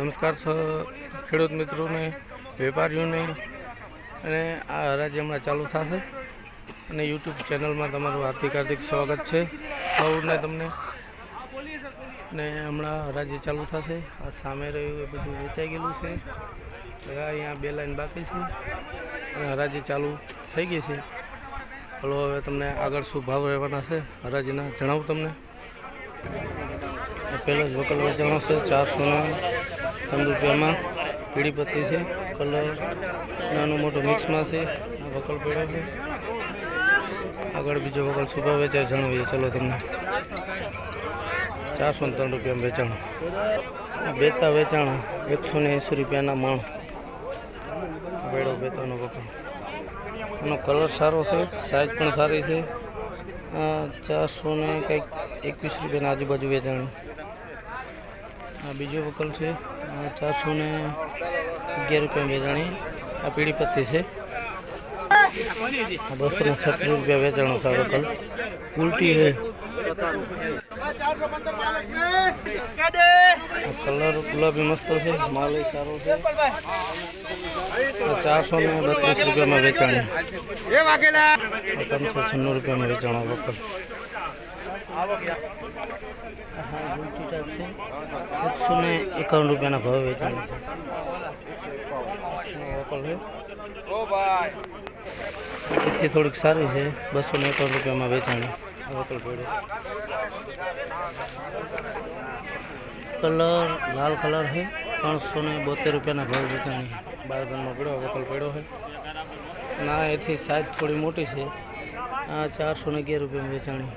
નમસ્કાર ખેડૂત મિત્રોને, વેપારીઓને અને આ હરાજી હમણાં ચાલુ થશે અને યુટ્યુબ ચેનલમાં તમારું હાર્દિક હાર્દિક સ્વાગત છે. સૌને તમને ને હમણાં હરાજી ચાલુ થશે. આ સામે રહ્યું એ બધું વેચાઈ ગયેલું છે. અહીંયા બે લાઈન બાકી છે અને હરાજી ચાલુ થઈ ગઈ છે. હલો, હવે તમને આગળ શું ભાવ રહેવાના છે? હરાજીના જણાવું તમને. પહેલાં જ વકલ વેચાણો છે ચારસો ને ત્રણ રૂપિયામાં પીળી પત્તી છે, કલર, નાનું મોટું મિક્સમાં છે, આ વકલ પડ્યો છે. આગળ બીજો વકલ સુભા વેચાય જણાવીએ, ચલો તમને. ચારસો ને ત્રણ રૂપિયામાં વેચાણ. બેતા વેચાણ એકસો ને એંસી રૂપિયાના માણ. બેડો બેતાનો વકલ. એનો કલર સારો છે સાઇઝ પણ સારી છે. ચારસો ને કંઈક એકવીસ રૂપિયાના આજુબાજુ વેચાણી. આ બીજો વકલ છે. ચારસો ને અગિયાર રૂપિયા વેચાણી. આ પીળી પત્તી છે. બસો ને છત્રીસ રૂપિયા વેચાણો છે આ વકલ. ઉલટી છે. કલર ગુલાબી મસ્ત છે. માલ સારો છે. ચારસો ને બત્રીસ રૂપિયામાં વેચાણી. ત્રણસો છન્નું રૂપિયામાં વેચાણો વકલ. એકસો ને એકાવન રૂપિયાના ભાવે વેચાણ છે. એથી થોડીક સારી છે. બસો ને એકાવન રૂપિયામાં વેચાણી કલર લાલ કલર છે. ત્રણસો ને બોતેર રૂપિયાના ભાવ વેચાણી ધનમાં પડ્યો વકલ પડ્યો છે. ના એથી સાઈઝ થોડી મોટી છે. આ ચારસો ને અગિયાર રૂપિયામાં વેચાણી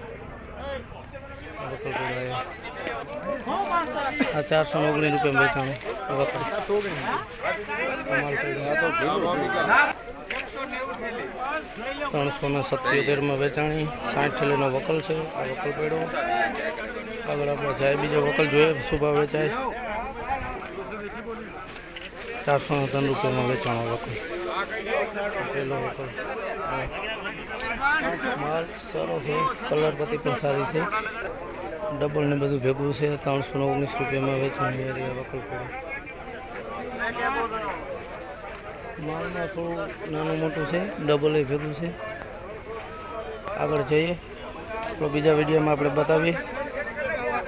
આ ચારસો ને ઓગણીસ રૂપિયા વેચાણી. ત્રણસો ને સત્યોતેરમાં વેચાણી, સાઠ થેલીનો વકલ છે, આ વકલ પડ્યો. આગળ આપણે જાય બીજો વકલ જોઈએ શું ભાવ વેચાય. ચારસો ને ત્રણ રૂપિયામાં વેચાણો વકલ. પેલો વકલ. માલ સારો છે, કલર પતિ પણ સારી છે. ડબલ ને બધું ભેગું છે, ત્રણસો ને ઓગણીસ રૂપિયામાં વેચાણ એરિયા વકલ પડે માલમાં થોડું નાનું મોટું છે, ડબલ એ ભેગું છે. આગળ જઈએ. તો બીજા વિડીયોમાં આપણે બતાવીએ.